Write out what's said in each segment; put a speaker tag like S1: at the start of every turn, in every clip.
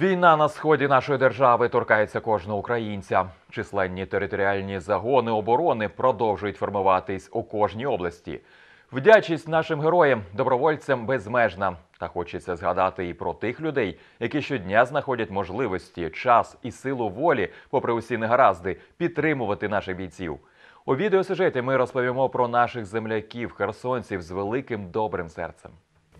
S1: Війна на сході нашої держави торкається кожного українця. Численні територіальні загони оборони продовжують формуватись у кожній області. Вдячність нашим героям, добровольцям безмежна. Та хочеться згадати і про тих людей, які щодня знаходять можливості, час і силу волі, попри усі негаразди, підтримувати наших бійців. У відеосюжеті ми розповімо про наших земляків, херсонців з великим добрим серцем.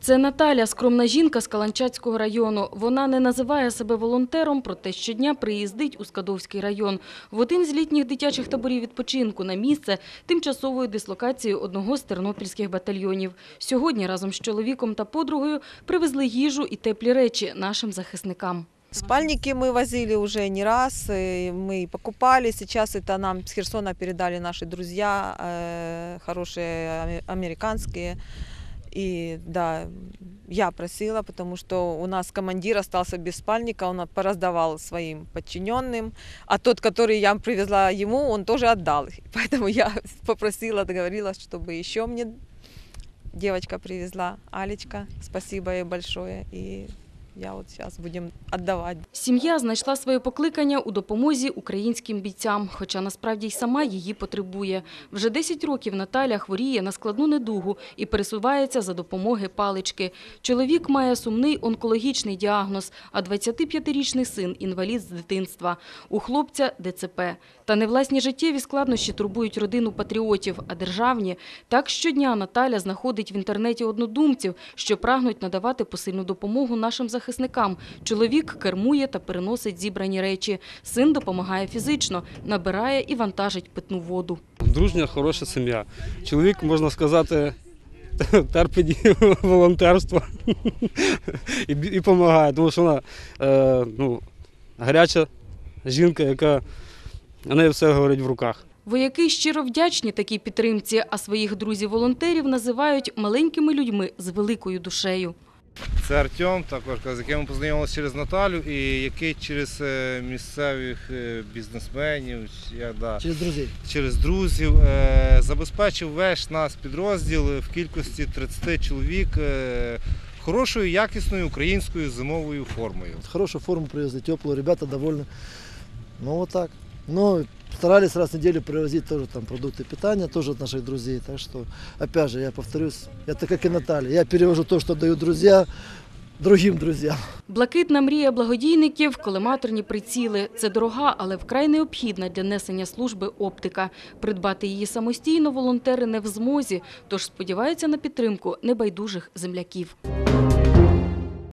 S2: Це Наталя, скромна жінка з Каланчацького району. Вона не називає себе волонтером, проте щодня приїздить у Скадовський район. В один з літніх дитячих таборів відпочинку на місце тимчасової дислокації одного з тернопільських батальйонів. Сьогодні разом з чоловіком та подругою привезли їжу і теплі речі нашим захисникам.
S3: Спальники мы возили уже не раз, и мы покупали. Сейчас это нам с Херсона передали наши друзья, э, хорошие аме- американские. И да, я просила, потому что у нас командир остался без спальника, он пораздавал своим подчиненным, а тот, который я привезла ему, он тоже отдал. Поэтому я попросила, договорилась, чтобы еще мне девочка привезла, Алечка, спасибо ей большое. И я вот сейчас будем отдавать.
S2: Сім'я знайшла своє покликання у допомозі українським бійцям, хоча насправді й сама її потребує. Вже 10 років Наталя хворіє на складну недугу і пересувається за допомоги палички. Чоловік має сумний онкологічний діагноз, а 25-річний син – інвалід з дитинства. У хлопця – ДЦП. Та не власні життєві складнощі турбують родину патріотів, а державні. Так щодня Наталя знаходить в інтернеті однодумців, що прагнуть надавати посильну допомогу нашим захисникам. Чоловік кермує та переносить зібрані речі. Син допомагає фізично, набирає і вантажить питну воду.
S4: Дружня, хороша сім'я. Чоловік, можна сказати, терпить волонтерство і допомагає, тому що вона е, ну, гаряча жінка, яка в неї все говорить в руках.
S2: Вояки щиро вдячні такій підтримці, а своїх друзів-волонтерів називають маленькими людьми з великою душею.
S5: Це Артем, також з яким ми познайомилися через Наталю, і який через е, місцевих е, бізнесменів, як, да,
S6: Через друзей.
S5: через друзів е, забезпечив весь наш підрозділ в кількості 30 чоловік е, хорошою, якісною українською зимовою формою.
S6: Хорошую форму привезли, теплую, ребята довольны. Ну вот так. Ну, старались раз в неделю привозить тоже там продукты питания, тоже от наших друзей. Так что, опять же, я повторюсь, это как и Наталья. Я перевожу то, что дают друзья, другим друзьям.
S2: Блакитна мрія благодійників – колематорні приціли. Це дорога, але вкрай необхідна для несення служби оптика. Придбати її самостійно волонтери не в змозі, тож сподіваються на підтримку небайдужих земляків.